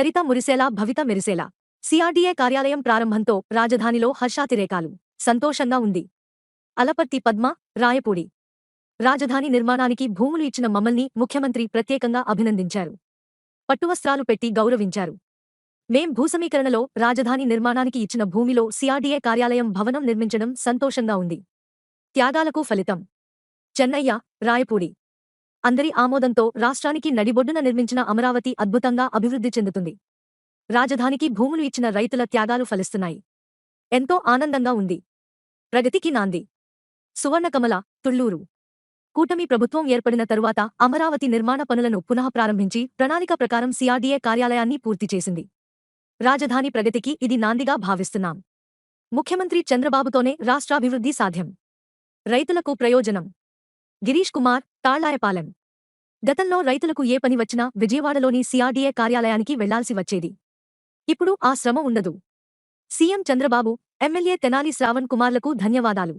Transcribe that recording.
చరిత మురిసేలా భవిత మెరిసేలా. CRDA కార్యాలయం ప్రారంభంతో రాజధానిలో హర్షాతిరేకాలు. సంతోషంగా ఉంది. అలపర్తి పద్మ రాయపూడి. రాజధాని నిర్మాణానికి భూములు ఇచ్చిన మమ్మల్ని ముఖ్యమంత్రి ప్రత్యేకంగా అభినందించారు. పట్టువస్త్రాలు పెట్టి గౌరవించారు. మేం భూసమీకరణలో రాజధాని నిర్మాణానికి ఇచ్చిన భూమిలో సిఆర్డీఏ కార్యాలయం భవనం నిర్మించడం సంతోషంగా ఉంది. త్యాగాలకు ఫలితం. చెన్నయ్య రాయపూడి. అందరి ఆమోదంతో రాష్ట్రానికి నడిబొడ్డున నిర్మించిన అమరావతి అద్భుతంగా అభివృద్ధి చెందుతుంది. రాజధానికి భూములు ఇచ్చిన రైతుల త్యాగాలు ఫలిస్తున్నాయి. ఎంతో ఆనందంగా ఉంది. ప్రగతికి నాంది. సువర్ణకమల తుళ్ళూరు కూటమి ప్రభుత్వం ఏర్పడిన తరువాత అమరావతి నిర్మాణ పనులను పునః ప్రారంభించి ప్రణాళిక ప్రకారం సిఆర్డీఏ కార్యాలయాన్ని పూర్తి చేసింది. రాజధాని ప్రగతికి ఇది నాందిగా భావిస్తున్నాం. ముఖ్యమంత్రి చంద్రబాబుతోనే రాష్ట్రాభివృద్ధి సాధ్యం. రైతులకు ప్రయోజనం. గిరీష్ కుమార్ తాళ్ళాయపాలెం. గతంలో రైతులకు ఏ పని వచ్చినా విజయవాడలోని సిఆర్డీఏ కార్యాలయానికి వెళ్ళాల్సి వచ్చేది. ఇప్పుడు ఆ శ్రమ ఉండదు. సీఎం చంద్రబాబు ఎమ్మెల్యే తెనాలి శ్రావణ్ కుమార్లకు ధన్యవాదాలు.